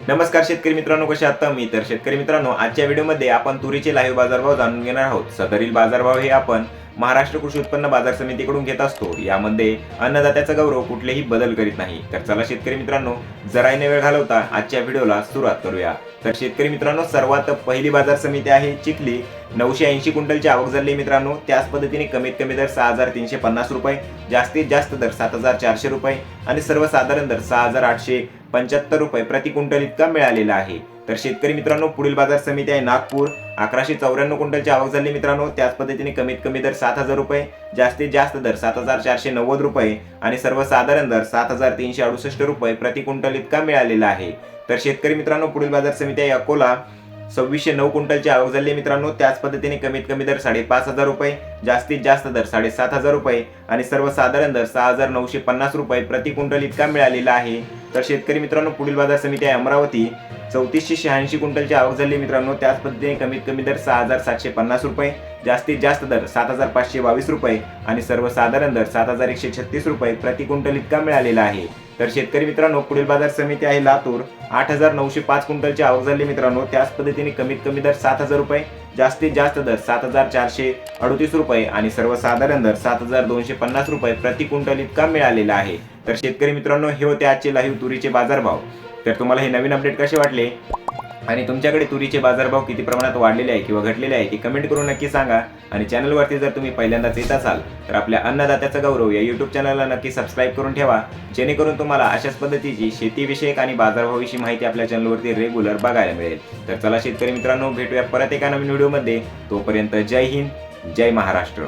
नमस्कार शेतकरी मित्रांनो कसे आहात? मी तर शेतकरी मित्रांनो आजच्या व्हिडिओमध्ये आपण तुरीचे लाईव्ह बाजारभाव जाणून घेणार आहोत. सदरील बाजारभाव हे आपण महाराष्ट्र कृषी उत्पन्न बाजार समितीकडून घेत असतो. यामध्ये अन्नदात्याचा गौरव कुठलेही बदल करीत नाही. तर चला शेतकरी मित्रांनो जराईने वेळ घालवता आजच्या व्हिडिओला सुरुवात करूया. तर शेतकरी मित्रांनो सर्वात पहिली बाजार समिती आहे चिखली. नऊशे ऐंशी क्विंटलची आवक झाली मित्रांनो. त्याच पद्धतीने कमीत कमी दर सहा हजार तीनशे पन्नास रुपये जास्तीत जास्त दर सात हजार चारशे रुपये आणि सर्वसाधारण दर सहा हजार आठशे पंच्याहत्तर रुपये प्रति क्विंटल इतका मिळालेला आहे. तर शेतकरी मित्रांनो पुढील बाजार समिती आहे नागपूर. अकराशे चौऱ्याण्णव क्विंटलची आवक झाली मित्रांनो. त्याच पद्धतीने कमीत कमी दर सात हजार रुपये जास्तीत जास्त दर सात हजार चारशे नव्वद रुपये आणि सर्वसाधारण दर सात हजार तीनशे अडुसष्ट रुपये प्रति क्विंटल इतका मिळालेला आहे. तर शेतकरी मित्रांनो पुढील बाजार समिती आहे अकोला. सव्वीसशे नऊ क्विंटलची आवक झाली मित्रांनो. त्याच पद्धतीने कमीत कमी दर साडेपाच हजार रुपये जास्तीत जास्त दर साडेसात हजार रुपये आणि सर्वसाधारण दर सहा हजार नऊशे पन्नास रुपये प्रति क्विंटल इतका मिळालेला आहे. तर शेतकरी मित्रांनो पुढील बाजार समिती आहे अमरावती. चौतीसशे शहाऐंशी क्विंटलची आवक झाली मित्रांनो. त्याच पद्धतीने कमीत कमी दर सहा हजार सातशे पन्नास रुपये जास्तीत जास्त दर सात हजार पाचशे बावीस रुपये आणि सर्वसाधारण दर सात हजार एकशे छत्तीस रुपये प्रति क्विंटल इतका मिळालेला आहे. तर शेतकरी मित्रांनो पुढील बाजार समिती आहे लातूर. आठ हजार नऊशे पाच क्विंटलची आवक झाली मित्रांनो. त्याच पद्धतीने कमीत कमी दर सात हजार रुपये जास्तीत जास्त दर सात हजार चारशे अडतीस रुपये आणि सर्वसाधारण दर सात हजार दोनशे पन्नास रुपये प्रति क्विंटल इतका मिळालेला आहे. तर शेतकरी मित्रांनो हे होते आजचे लाईव्ह तुरीचे बाजारभाव. तर तुम्हाला हे नवीन अपडेट कसे वाटले? आणि तुमच्याकडे तुरीचे बाजारभाव किती प्रमाणात वाढलेले आहे किंवा घटलेले आहे ते कमेंट करून नक्की सांगा. आणि चॅनलवरती जर तुम्ही पहिल्यांदाच येत असाल तर आपल्या अन्नदात्याचा गौरव या यूट्यूब चॅनलला नक्की सबस्क्राईब करून ठेवा. जेणेकरून तुम्हाला अशाच पद्धतीची शेतीविषयक आणि बाजारभावाविषयी माहिती आपल्या चॅनलवरती रेग्युलर बघायला मिळेल. तर चला शेतकरी मित्रांनो भेटूया परत एका नवीन व्हिडिओमध्ये तोपर्यंत जय हिंद जय महाराष्ट्र.